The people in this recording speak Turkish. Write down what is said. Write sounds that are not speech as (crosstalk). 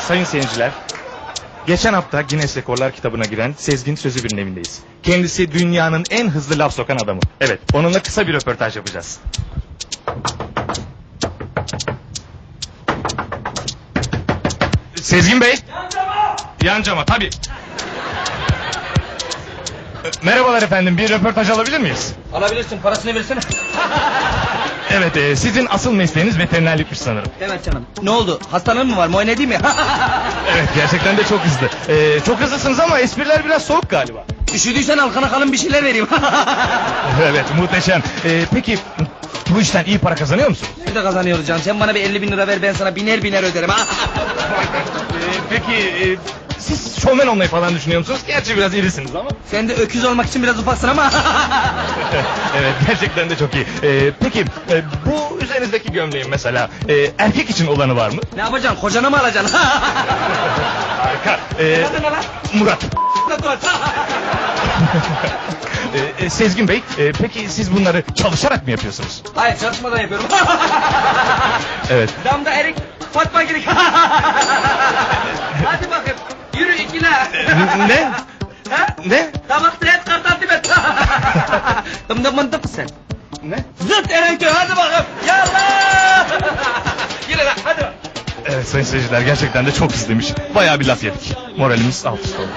sayın seyirciler, geçen hafta Guinness Rekorlar kitabına giren Sezgin Sözübür'ün evindeyiz. Kendisi dünyanın en hızlı laf sokan adamı. Evet, onunla kısa bir röportaj yapacağız. Sezgin Bey. Yan cama. Cama, tabii. Merhabalar efendim, bir röportaj alabilir miyiz? Alabilirsin parasını versene. (laughs) Evet, e, sizin asıl mesleğiniz veterinerlikmiş sanırım. Evet canım. Ne oldu? Hastalığın mı var? Muayene edeyim mi? (laughs) Evet, gerçekten de çok hızlı. E, çok hızlısınız ama espriler biraz soğuk galiba. Üşüdüysen halkana kalın bir şeyler vereyim. (laughs) Evet muhteşem. Ee, peki bu işten iyi para kazanıyor musun? Bir de kazanıyoruz canım. Sen bana bir 50 bin lira ver ben sana biner biner öderim. Ee, peki e, siz şovmen olmayı falan düşünüyor musunuz? Gerçi biraz irisiniz ama. Sen de öküz olmak için biraz ufaksın ama. (laughs) evet gerçekten de çok iyi. Ee, peki e, bu üzerinizdeki gömleğin mesela e, erkek için olanı var mı? ne yapacaksın? Kocana mı alacaksın? (laughs) Harika. Ee, Adın ne lan? Murat. (laughs) Ee, e, Sezgin Bey e, peki siz bunları çalışarak mı yapıyorsunuz? Hayır çalışmadan yapıyorum. Evet. Damda erik Fatma girik. Ne? Ha? Ne? Tabakta et kartal tibet. (laughs) Dımdı mıntık sen. Ne? Zıt Erenköy hadi bakayım. Yallah. (laughs) Yürü lan hadi. bak. Evet sayın seyirciler gerçekten de çok hızlıymış. Bayağı bir laf yedik. Moralimiz alt üst oldu.